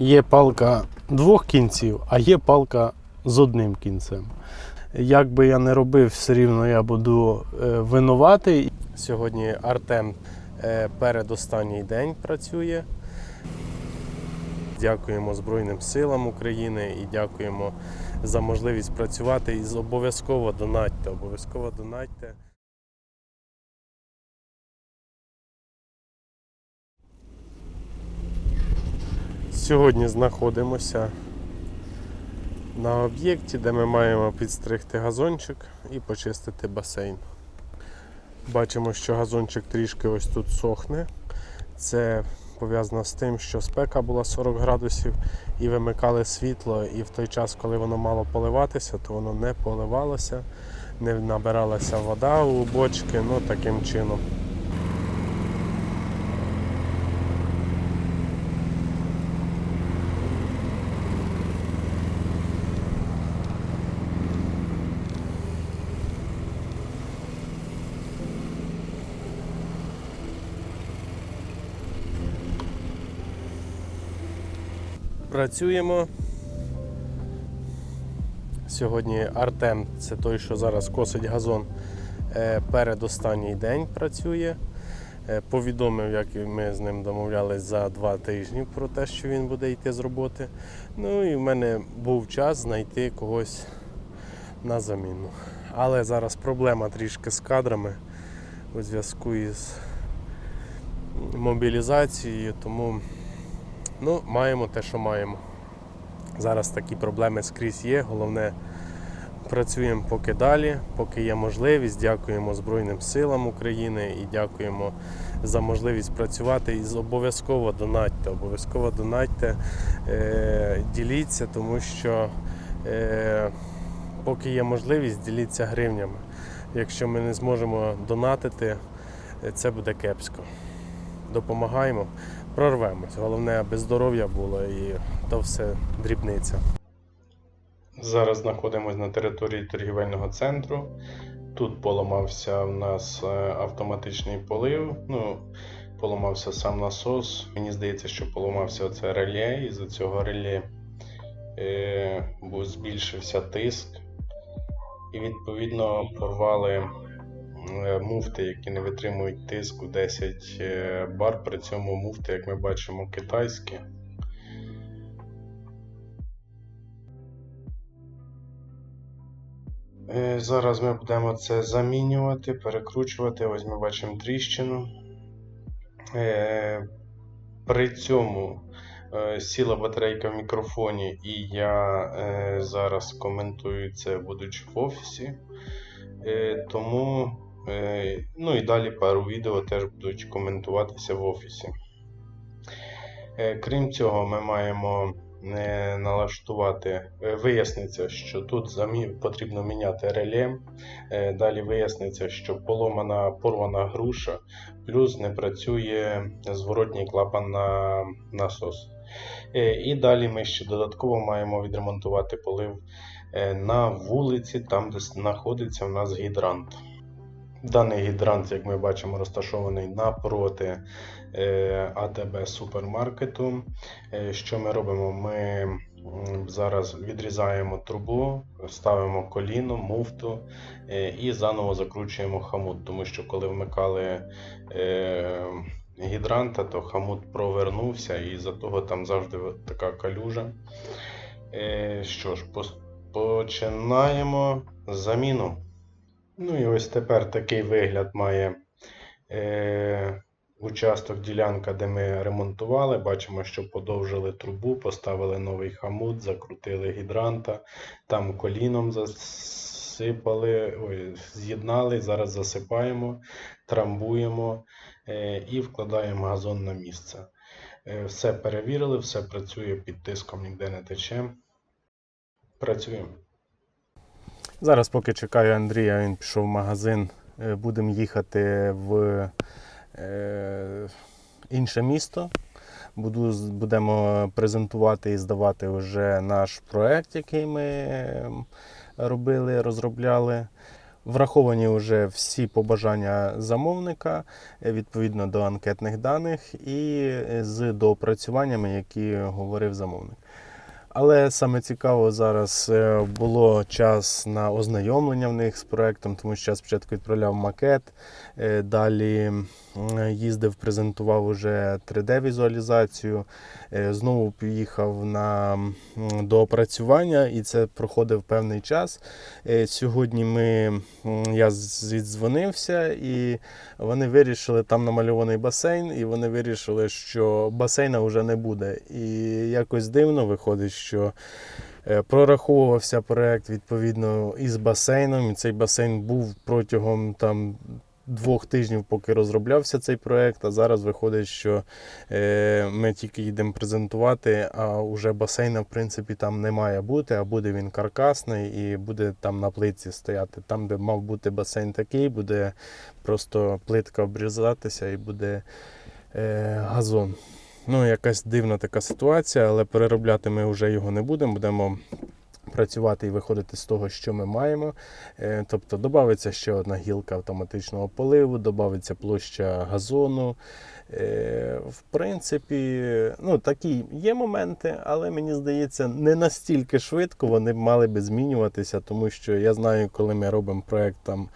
Є палка двох кінців, а є палка з одним кінцем. Як би я не робив, все рівно я буду е, винуватий. Сьогодні Артем е, передостанній день працює. Дякуємо Збройним силам України і дякуємо за можливість працювати. І обов'язково донатьте, обов'язково донатьте. Сьогодні знаходимося на об'єкті, де ми маємо підстригти газончик і почистити басейн. Бачимо, що газончик трішки ось тут сохне. Це пов'язано з тим, що спека була 40 градусів і вимикали світло, і в той час, коли воно мало поливатися, то воно не поливалося, не набиралася вода у бочки, ну таким чином. Працюємо. Сьогодні Артем, це той, що зараз косить газон, е, передостанній день працює. Е, Повідомив, як ми з ним домовлялись за два тижні про те, що він буде йти з роботи. Ну і в мене був час знайти когось на заміну. Але зараз проблема трішки з кадрами у зв'язку із мобілізацією, тому Ну, маємо те, що маємо. Зараз такі проблеми скрізь є. Головне, працюємо поки далі, поки є можливість. Дякуємо Збройним силам України і дякуємо за можливість працювати. І обов'язково донатьте, обов'язково донатьте, е, діліться, тому що е, поки є можливість, діліться гривнями. Якщо ми не зможемо донатити, е, це буде кепсько. Допомагаємо прорвемось. Головне, аби здоров'я було і то все дрібниця. Зараз знаходимося на території торгівельного центру. Тут поламався в нас е, автоматичний полив. Ну, поламався сам насос. Мені здається, що поламався оце реле, і за цього реле е, збільшився тиск. І відповідно порвали муфти, які не витримують тиску 10 е, бар. При цьому муфти, як ми бачимо, китайські. Е, Зараз ми будемо це замінювати, перекручувати. Ось ми бачимо тріщину. Е, При цьому е, сіла батарейка в мікрофоні, і я е, зараз коментую це, будучи в офісі. Е, Тому, е, ну і далі пару відео теж будуть коментуватися в офісі. Е, Крім цього, ми маємо е, налаштувати, е, виясниться, що тут потрібно міняти реле. Е, Далі виясниться, що поломана порвана груша, плюс не працює зворотній клапан на насос. Е, І далі ми ще додатково маємо відремонтувати полив е, на вулиці, там, де знаходиться в нас гідрант. Даний гідрант, як ми бачимо, розташований напроти е, АТБ супермаркету. Е, Що ми робимо? Ми зараз відрізаємо трубу, ставимо коліно, муфту е, і заново закручуємо хамут, тому що коли вмикали гідранта, то хамут провернувся і за того там завжди така калюжа. Що ж, починаємо заміну. Ну і ось тепер такий вигляд має е, участок ділянка, де ми ремонтували. Бачимо, що подовжили трубу, поставили новий хамут, закрутили гідранта, там коліном засипали, ой, з'єднали, зараз засипаємо, трамбуємо е, і вкладаємо газон на місце. Е, все перевірили, все працює під тиском, ніде не тече. Працюємо. Зараз, поки чекаю Андрія, він пішов в магазин. е, Будемо їхати в е, інше місто. Буду, будемо презентувати і здавати вже наш проект, який ми ем, робили, розробляли. враховані вже всі побажання замовника е, відповідно до анкетних даних і з доопрацюваннями, які говорив замовник. Але саме цікаво зараз е, було час на ознайомлення в них з проектом, тому що я спочатку відправляв макет, е, далі їздив, презентував уже 3D-візуалізацію, е, знову поїхав на доопрацювання, і це проходив певний час. Е, Сьогодні ми, я зідзвонився, і вони вирішили, там намальований басейн, і вони вирішили, що басейна вже не буде. І якось дивно виходить, що е, прораховувався проект відповідно із басейном. Цей басейн був протягом там. Двох тижнів, поки розроблявся цей проект, а зараз виходить, що е, ми тільки їдемо презентувати, а вже басейна, в принципі, там не має бути, а буде він каркасний і буде там на плитці стояти. Там, де мав бути басейн такий, буде просто плитка обрізатися і буде е, газон. Ну, якась дивна така ситуація, але переробляти ми вже його не будемо. Будемо працювати і виходити з того, що ми маємо. Е, Тобто додається ще одна гілка автоматичного поливу, додається площа газону. Е, В принципі, ну, такі є моменти, але мені здається, не настільки швидко вони мали би змінюватися, тому що я знаю, коли ми робимо проект там,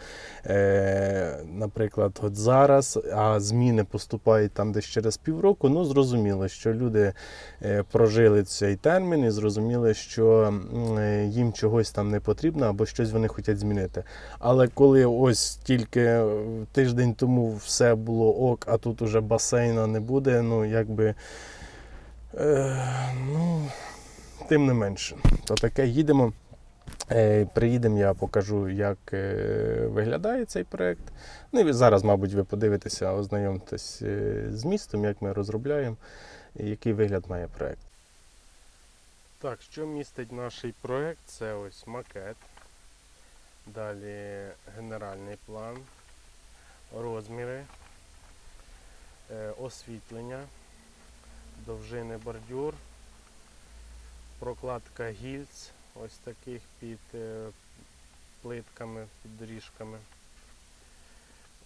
е, наприклад, от зараз, а зміни поступають там десь через півроку, ну зрозуміло, що люди е, прожили цей термін і зрозуміли, що їм чогось там не потрібно або щось вони хочуть змінити. Але коли ось тільки тиждень тому все було ок, а тут уже басейна не буде, ну якби. Е, ну, тим не менше, то таке їдемо. Е, Приїдемо, я покажу, як е, виглядає цей проект. Ну і зараз, мабуть, ви подивитеся, ознайомитесь е, з містом, як ми розробляємо, і який вигляд має проект. Так, що містить наш проект? Це ось макет. Далі генеральний план, розміри, освітлення, довжини бордюр, прокладка гільз, ось таких під е, плитками, під доріжками.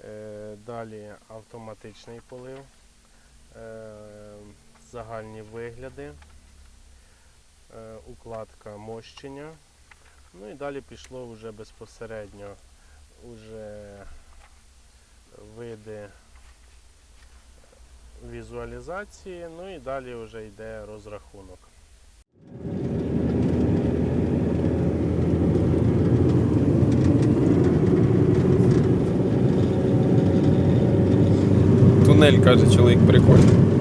Е, Далі автоматичний полив, е, загальні вигляди, е, укладка мощення. Ну і далі пішло вже безпосередньо уже види візуалізації, ну і далі вже йде розрахунок. Тунель, каже чоловік, прикольний.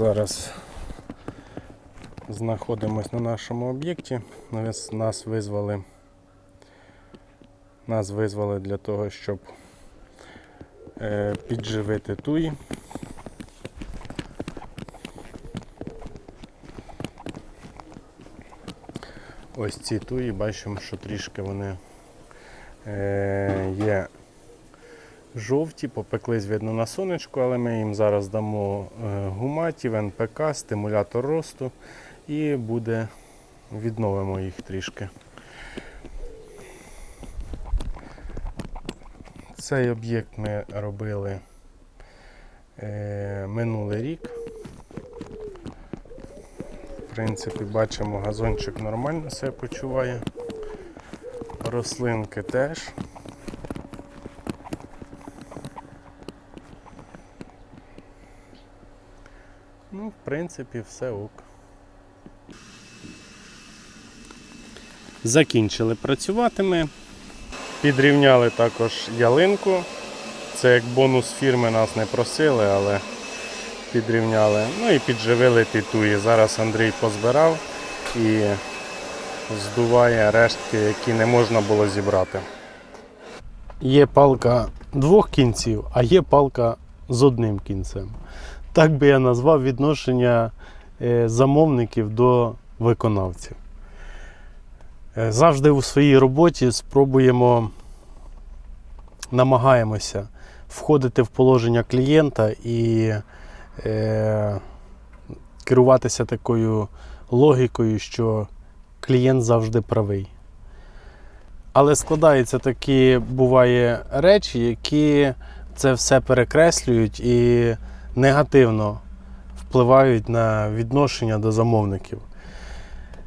Зараз знаходимось на нашому об'єкті. Нас, визвали. Нас визвали для того, щоб е, підживити туї. Ось ці туї бачимо, що трішки вони е, є жовті, попеклись видно на сонечку, але ми їм зараз дамо е, гуматів, НПК, стимулятор росту і буде відновимо їх трішки. Цей об'єкт ми робили е, минулий рік. В принципі, бачимо, газончик нормально себе почуває. Рослинки теж. Ну, в принципі, все ок. Закінчили працювати ми. Підрівняли також ялинку. Це як бонус фірми нас не просили, але підрівняли. Ну і підживили ті туї. Зараз Андрій позбирав і здуває рештки, які не можна було зібрати. Є палка двох кінців, а є палка з одним кінцем. Так би я назвав відношення е, замовників до виконавців. Е, Завжди у своїй роботі спробуємо, намагаємося входити в положення клієнта і е, керуватися такою логікою, що клієнт завжди правий. Але складаються такі буває речі, які це все перекреслюють і негативно впливають на відношення до замовників.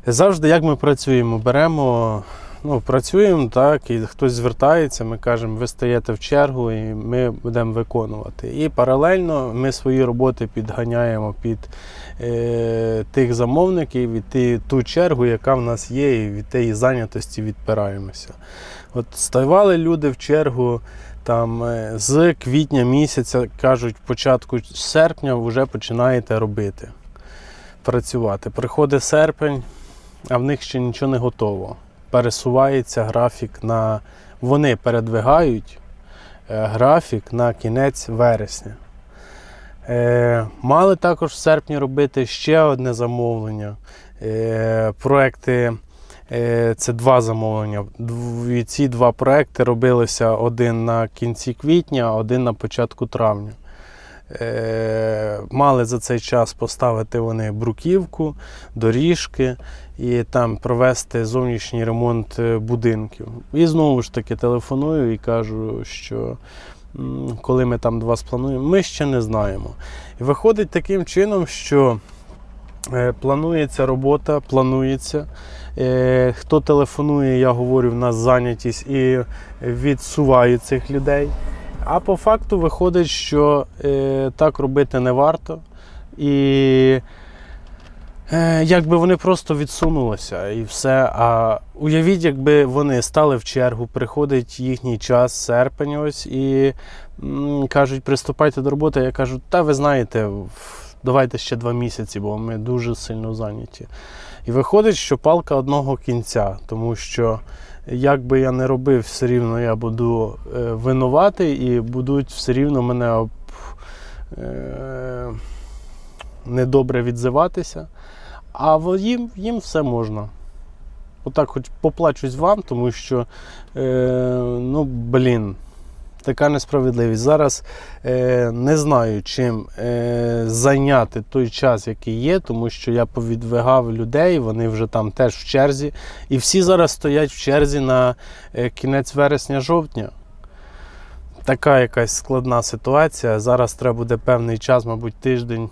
Завжди, як ми працюємо, беремо, ну, працюємо так, і хтось звертається, ми кажемо, ви стаєте в чергу, і ми будемо виконувати. І паралельно ми свої роботи підганяємо під е, тих замовників і ті, ту чергу, яка в нас є, і від тієї зайнятості відпираємося. От ставали люди в чергу там е, з квітня місяця, кажуть, початку серпня вже починаєте робити, працювати. Приходить серпень, а в них ще нічого не готово. Пересувається графік на. Вони передвигають е, графік на кінець вересня. Е, мали також в серпні робити ще одне замовлення. Проекти Це два замовлення. Ці два проекти робилися один на кінці квітня, один на початку травня. Е, Мали за цей час поставити вони бруківку, доріжки і там провести зовнішній ремонт е, будинків. І знову ж таки телефоную і кажу, що коли ми там до вас плануємо, ми ще не знаємо. І виходить таким чином, що е, планується робота, планується. Е, Хто телефонує, я говорю, в нас зайнятість і відсуваю цих людей. А по факту виходить, що е, так робити не варто. І е, якби вони просто відсунулися і все. А уявіть, якби вони стали в чергу, приходить їхній час, серпень ось, і кажуть, приступайте до роботи. Я кажу, та ви знаєте, давайте ще два місяці, бо ми дуже сильно зайняті. І виходить, що палка одного кінця, тому що як би я не робив, все рівно я буду е, винуватий і будуть все рівно мене об, е, недобре відзиватися. А їм, їм все можна. Отак, хоч поплачусь вам, тому що, е, ну, блін, така несправедливість. Зараз е, не знаю, чим е, зайняти той час, який є, тому що я повідвигав людей, вони вже там теж в черзі. І всі зараз стоять в черзі на е, кінець вересня-жовтня. Така якась складна ситуація. Зараз треба буде певний час, мабуть, тиждень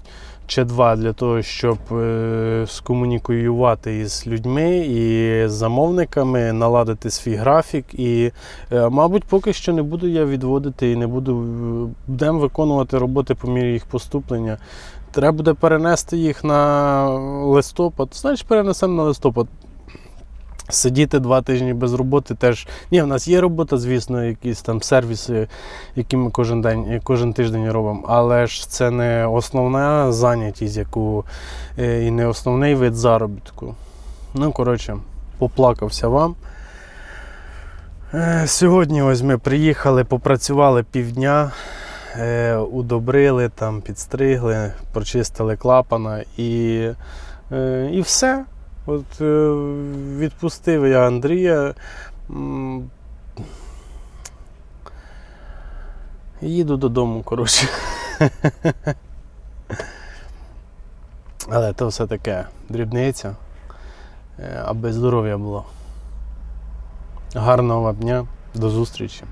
чи два для того, щоб е, скомунікувати із людьми і з замовниками, наладити свій графік. І, е, мабуть, поки що не буду я відводити і не буду е, будемо виконувати роботи по мірі їх поступлення. Треба буде перенести їх на листопад. Значить, перенесемо на листопад. Сидіти два тижні без роботи теж. Ні, в нас є робота, звісно, якісь там сервіси, які ми кожен день, кожен тиждень робимо. Але ж це не основна зайнятість, яку е, і не основний вид заробітку. Ну, коротше, поплакався вам. Е, Сьогодні ось ми приїхали, попрацювали півдня, е, удобрили, там, підстригли, прочистили клапана і, і все. От е, відпустив я Андрія. Їду додому, коротше. Але то все таке дрібниця, е, аби здоров'я було. Гарного вам дня, до зустрічі.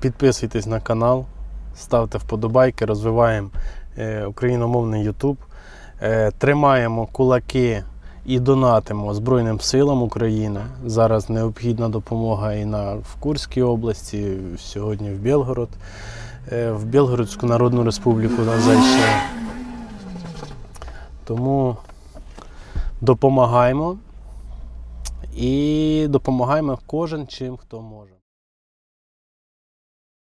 Підписуйтесь на канал, ставте вподобайки, розвиваємо е, україномовний YouTube. Е, Тримаємо кулаки і донатимо Збройним силам України. Зараз необхідна допомога і на в Курській області, сьогодні в Білгород, е, в Білгородську Народну Республіку на зайшли. Тому допомагаємо і допомагаємо кожен чим хто може.